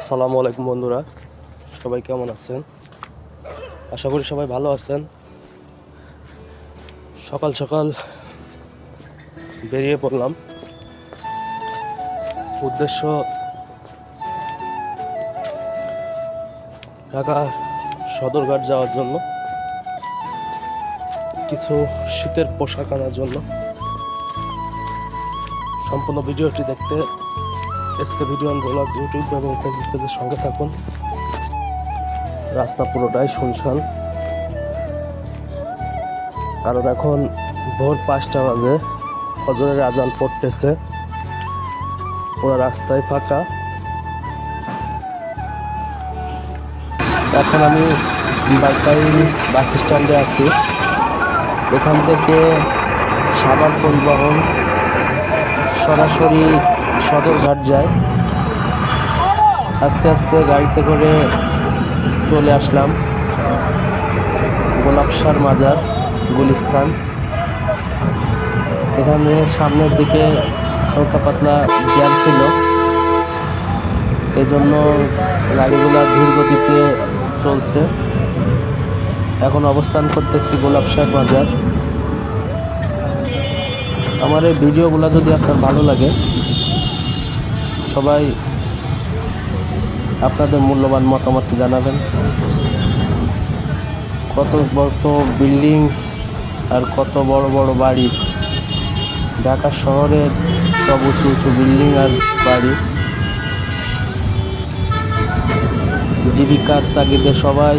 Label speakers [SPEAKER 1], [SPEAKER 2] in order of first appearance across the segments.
[SPEAKER 1] আসসালামু আলাইকুম বন্ধুরা। সবাই কেমন আছেন? আশা করি সবাই ভালো আছেন। সকাল সকাল বেরিয়ে পড়লাম। উদ্দেশ্য ঢাকা সদরঘাট যাওয়ার জন্য, কিছু শীতের পোশাক আনার জন্য। সম্পূর্ণ ভিডিওটি দেখতে এসকে ভিডিও ব্লগ ইউটিউব এবং ফেসবুক পেজের সঙ্গে থাকুন। রাস্তা পুরোটাই শুনশান। কারণ এখন ভোর পাঁচটা বাজে ফজরের আজান পড়তেছে। পুরো রাস্তায় ফাঁকা। এখন আমি বারকাই বাস স্ট্যান্ডে আছি। এখান থেকে সাভার পরিবহন, সরাসরি সদরঘাট যায়। আস্তে আস্তে গাড়িতে করে চলে আসলাম। গোলাপসার মাজার গুলিস্তান। এখানে সামনের দিকে হালকা পাতলা জ্যাম ছিল। এজন্য গাড়িগুলো ধীর গতিতে চলছে। এখন অবস্থান করতেছি গোলাপসার বাজার আমার এই ভিডিওগুলো যদি আপনার ভালো লাগে সবাই আপনাদের মূল্যবান মতামত জানাবেন। কত বড় বিল্ডিং আর কত বড় বড় বাড়ি। ঢাকা শহরের সব উঁচু উঁচু বিল্ডিং আর বাড়ি। জীবিকার তাগিদে সবাই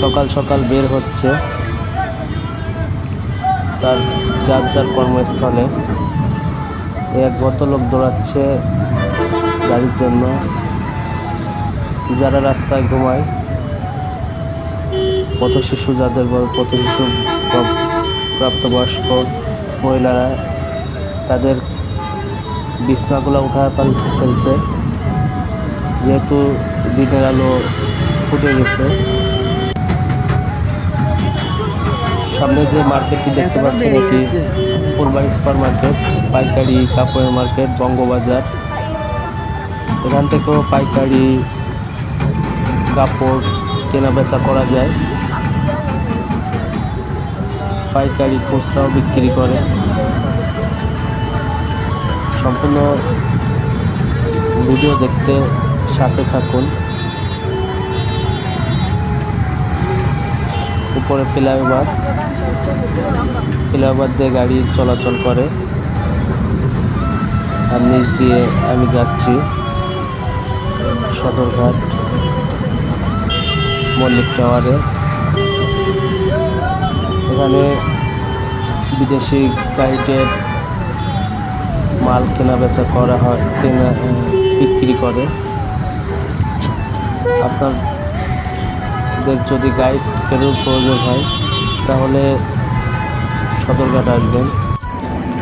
[SPEAKER 1] সকাল সকাল বের হচ্ছে তার যার যার কর্মস্থলে। এক ভদ্রলোক দৌড়াচ্ছে গাড়ির জন্য। যারা রাস্তায় ঘুমায় পথ শিশু যাদের পথ শিশু প্রাপ্তবয়স্ক মহিলারা, তাদের বিছনাগুলো ফেল- ফেলছে। যেহেতু দিনের আলো ফুটে গেছে। সামনে যে মার্কেটটি দেখতে পাচ্ছেন, এটি ফুলবাড়ি সুপার মার্কেট, পাইকারি কাপড়ের মার্কেট, বঙ্গবাজার। এখান থেকেও পাইকারি কাপড় কেনা বেচা করা যায়। পাইকারি খুচরাও বিক্রি করে। সম্পূর্ণ ভিডিও দেখতে সাথে থাকুন। উপরে ফ্লাইওভার। ফ্লাইওভার দিয়ে গাড়ি চলাচল করে। আর নিচ দিয়ে আমি যাচ্ছি সদরঘাট, মল্লিক টাওয়ারে। এখানে বিদেশি গাইডের মাল কেনা বেচা করা হয়, কেনা বিক্রি করে। আপনাদের যদি গাইড কেনার প্রয়োজন হয় তাহলে সদরঘাট আসবেন।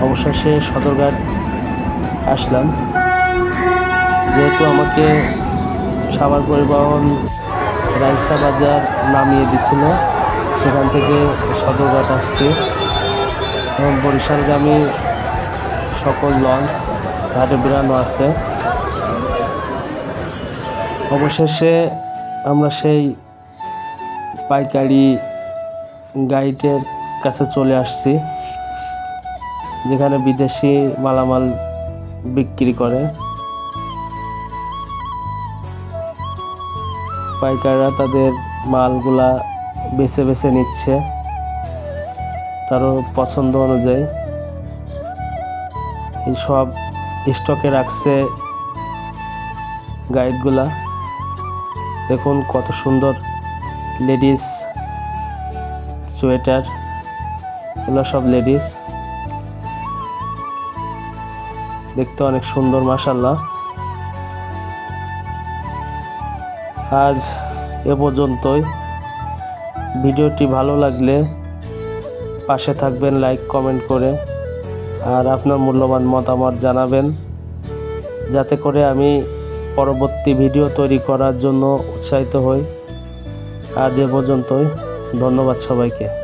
[SPEAKER 1] অবশেষে সদরঘাট আসলাম। যেহেতু আমাকে সাভার পরিবহন রাইসা বাজার নামিয়ে দিছিল, সেখান থেকে সদরঘাট আসছি। এবং বরিশালগামী সকল লঞ্চ, ঘাটে বেরানো আছে। অবশেষে আমরা সেই পাইকারি গাইডের কাছে চলে আসছি, যেখানে বিদেশি মালামাল বিক্রি করে। পাইকাররা তাদের মালগুলা বেছে বেছে নিচ্ছে তারও পছন্দ অনুযায়ী। এই সব স্টকে রাখছে গাইডগুলা। দেখুন কত সুন্দর লেডিস সোয়েটার, এগুলো সব লেডিস। দেখতে অনেক সুন্দর মাসাল্লাহ আজ এ পর্যন্তই। ভিডিওটি ভালো লাগলে পাশে থাকবেন, লাইক, কমেন্ট করে, আর আপনার মূল্যবান মতামত জানাবেন। যাতে করে আমি পরবর্তী ভিডিও তৈরি করার জন্য উৎসাহিত হই। আজ এ পর্যন্তই। ধন্যবাদ সবাইকে।